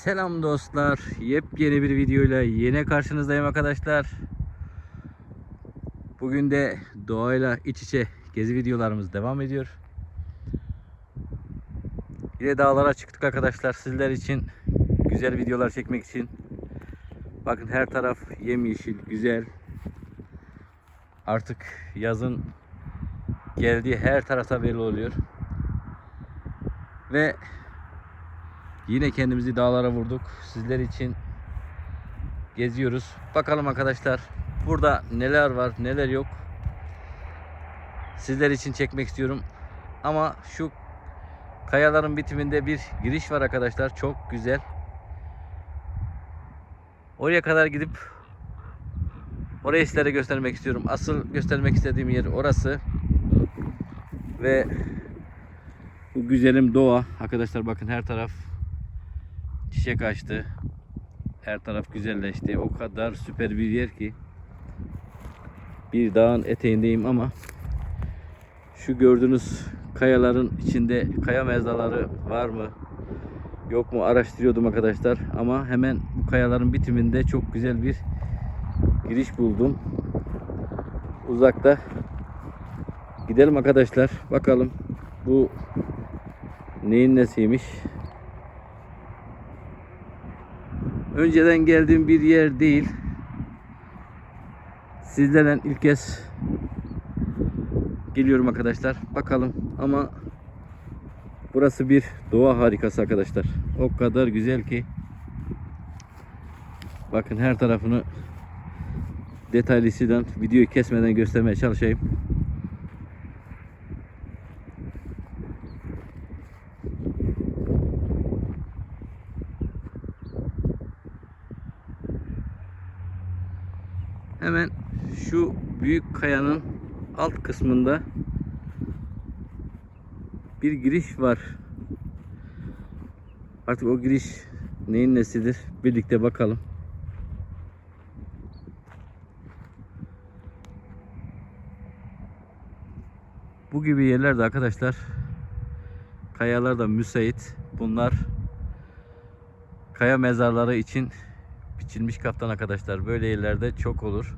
Selam dostlar. Yepyeni bir videoyla yine karşınızdayım arkadaşlar. Bugün de doğayla iç içe gezi videolarımız devam ediyor. Yine dağlara çıktık arkadaşlar sizler için güzel videolar çekmek için. Bakın her taraf yemyeşil, güzel. Artık yazın geldiği her tarafta belli oluyor. Ve Yine kendimizi dağlara vurduk. Sizler için geziyoruz. Bakalım arkadaşlar burada neler var neler yok. Sizler için çekmek istiyorum. Ama şu kayaların bitiminde bir giriş var arkadaşlar. Çok güzel. Oraya kadar gidip orayı sizlere göstermek istiyorum. Asıl göstermek istediğim yer orası. Ve bu güzelim doğa. Arkadaşlar bakın her taraf çiçek açtı. Her taraf güzelleşti. O kadar süper bir yer ki. Bir dağın eteğindeyim ama şu gördüğünüz kayaların içinde kaya mezraları var mı? Yok mu araştırıyordum arkadaşlar ama hemen bu kayaların bitiminde çok güzel bir giriş buldum. Uzakta gidelim arkadaşlar. Bakalım bu neyin nesiymiş? Önceden geldiğim bir yer değil. Sizlerden ilk kez geliyorum arkadaşlar. Bakalım ama burası bir doğa harikası arkadaşlar. O kadar güzel ki bakın her tarafını detaylısından videoyu kesmeden göstermeye çalışayım. Hemen şu büyük kayanın alt kısmında bir giriş var. Artık o giriş neyin nesidir? Birlikte bakalım. Bu gibi yerlerde arkadaşlar kayalar da müsait. Bunlar kaya mezarları için biçilmiş kaptan arkadaşlar. Böyle yerlerde çok olur.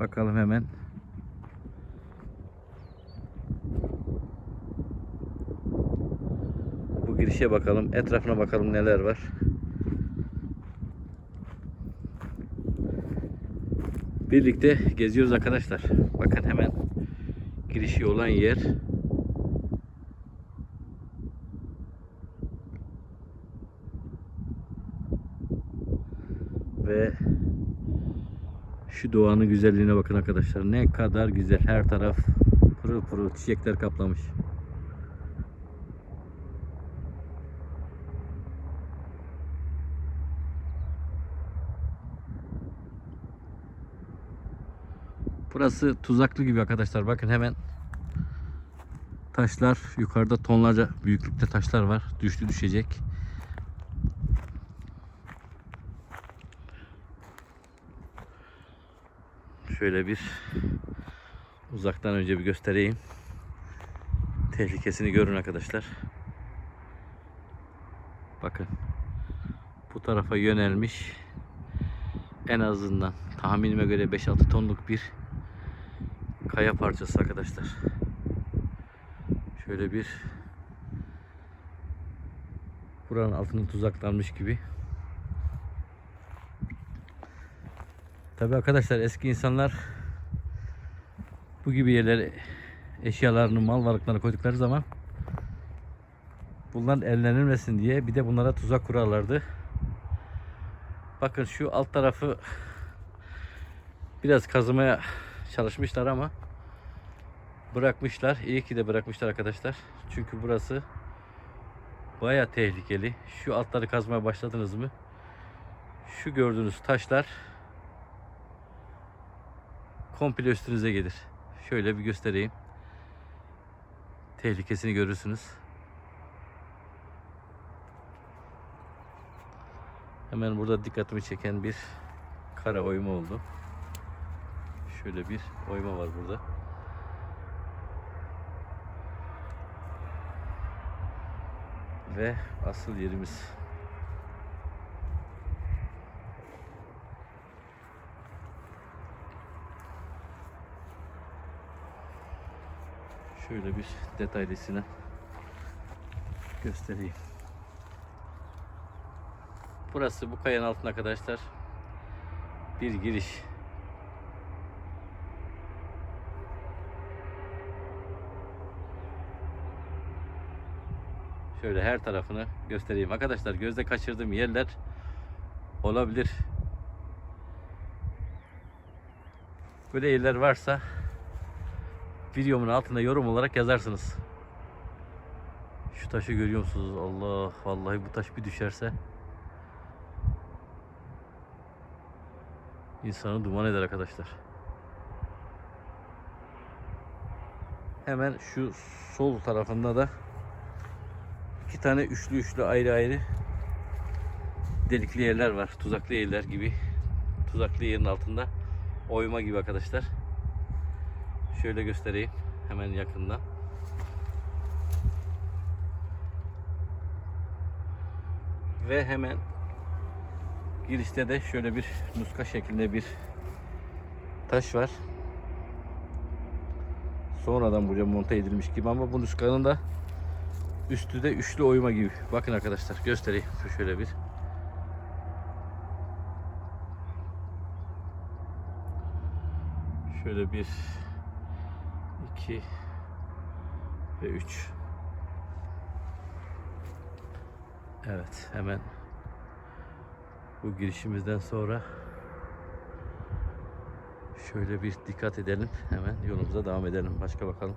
Bakalım hemen. Bu girişe bakalım. Etrafına bakalım neler var. Birlikte geziyoruz arkadaşlar. Bakın hemen girişi olan yer. Ve şu doğanın güzelliğine bakın arkadaşlar. Ne kadar güzel. Her taraf pırıl pırıl çiçekler kaplamış. Burası tuzaklı gibi arkadaşlar. Bakın hemen taşlar yukarıda tonlarca büyüklükte taşlar var. Düştü düşecek. Şöyle bir uzaktan önce bir göstereyim. Tehlikesini görün arkadaşlar. Bakın. Bu tarafa yönelmiş. En azından tahminime göre 5-6 tonluk bir kaya parçası arkadaşlar. Şöyle bir buranın altının tuzaklanmış gibi. Tabi arkadaşlar eski insanlar bu gibi yerlere eşyalarını, mal varlıklarını koydukları zaman bunların ellenilmesin diye bir de bunlara tuzak kurarlardı. Bakın şu alt tarafı biraz kazımaya çalışmışlar ama bırakmışlar. İyi ki de bırakmışlar arkadaşlar. Çünkü burası baya tehlikeli. Şu altları kazmaya başladınız mı? Şu gördüğünüz taşlar komple üstünüze gelir. Şöyle bir göstereyim. Tehlikesini görürsünüz. Hemen burada dikkatimi çeken bir kara oyma oldu. Şöyle bir oyma var burada. Ve asıl yerimiz Şöyle bir detaylısını göstereyim. Burası bu kayanın altında arkadaşlar bir giriş. Şöyle her tarafını göstereyim. Arkadaşlar gözde kaçırdığım yerler olabilir. Böyle yerler varsa videomun altına yorum olarak yazarsınız. Şu taşı görüyor musunuz? Allah vallahi bu taş bir düşerse insanı duman eder arkadaşlar. Hemen şu sol tarafında da iki tane üçlü üçlü ayrı ayrı delikli yerler var. Tuzaklı yerler gibi. Tuzaklı yerin altında oyma gibi arkadaşlar. Şöyle göstereyim hemen yakından. Ve hemen girişte de şöyle bir muska şeklinde bir taş var. Sonradan buraya monte edilmiş gibi ama bu nuskanın da üstü de üçlü oyma gibi. Bakın arkadaşlar göstereyim şöyle bir. Şöyle bir, iki ve üç. Evet hemen bu girişimizden sonra şöyle bir dikkat edelim. Hemen yolumuza devam edelim. Başka bakalım.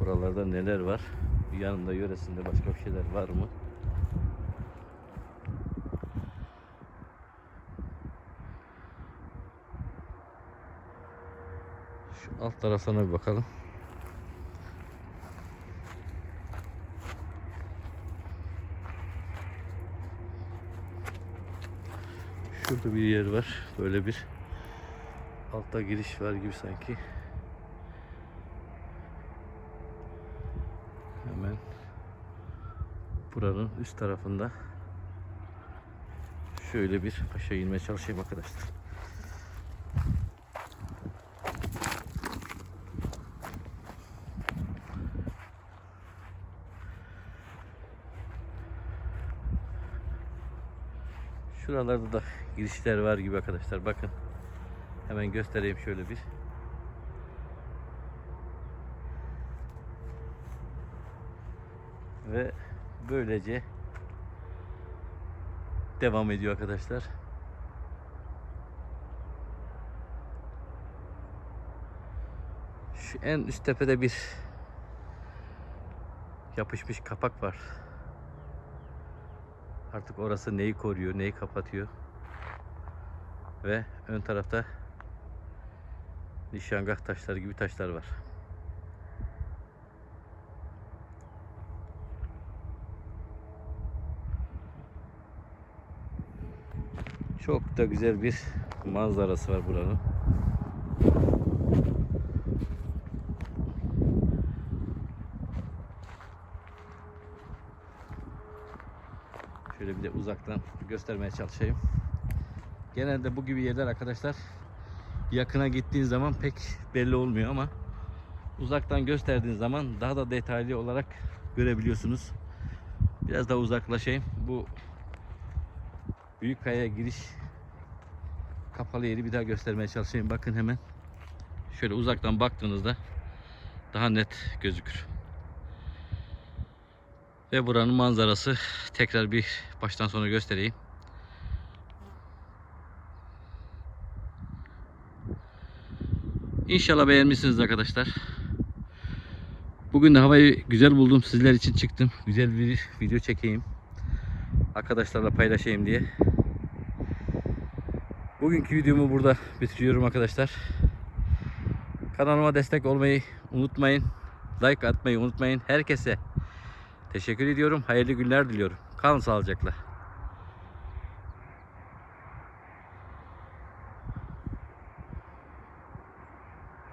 Buralarda neler var? Yanında yöresinde başka bir şeyler var mı? Şu alt taraflarına bir bakalım. Şurada bir yer var. Böyle bir altta giriş var gibi sanki. Hemen buranın üst tarafında şöyle bir aşağı inmeye çalışayım arkadaşlar. Şuralarda da girişler var gibi arkadaşlar. Bakın. Hemen göstereyim şöyle bir. Ve böylece devam ediyor arkadaşlar. Şu en üst tepede bir yapışmış kapak var. Artık orası neyi koruyor, neyi kapatıyor. Ve ön tarafta nişangah taşları gibi taşlar var. Çok da güzel bir manzarası var buranın. Şöyle bir de uzaktan göstermeye çalışayım. Genelde bu gibi yerler arkadaşlar yakına gittiğin zaman pek belli olmuyor ama uzaktan gösterdiğin zaman daha da detaylı olarak görebiliyorsunuz. Biraz daha uzaklaşayım. Bu büyük kayaya giriş kapalı yeri bir daha göstermeye çalışayım. Bakın hemen şöyle uzaktan baktığınızda daha net gözükür. Ve buranın manzarası tekrar bir baştan sona göstereyim. İnşallah beğenmişsiniz arkadaşlar. Bugün de havayı güzel buldum. Sizler için çıktım. Güzel bir video çekeyim. Arkadaşlarla paylaşayım diye. Bugünkü videomu burada bitiriyorum arkadaşlar. Kanalıma destek olmayı unutmayın. Like atmayı unutmayın. Herkese teşekkür ediyorum. Hayırlı günler diliyorum. Kalın sağlıcakla.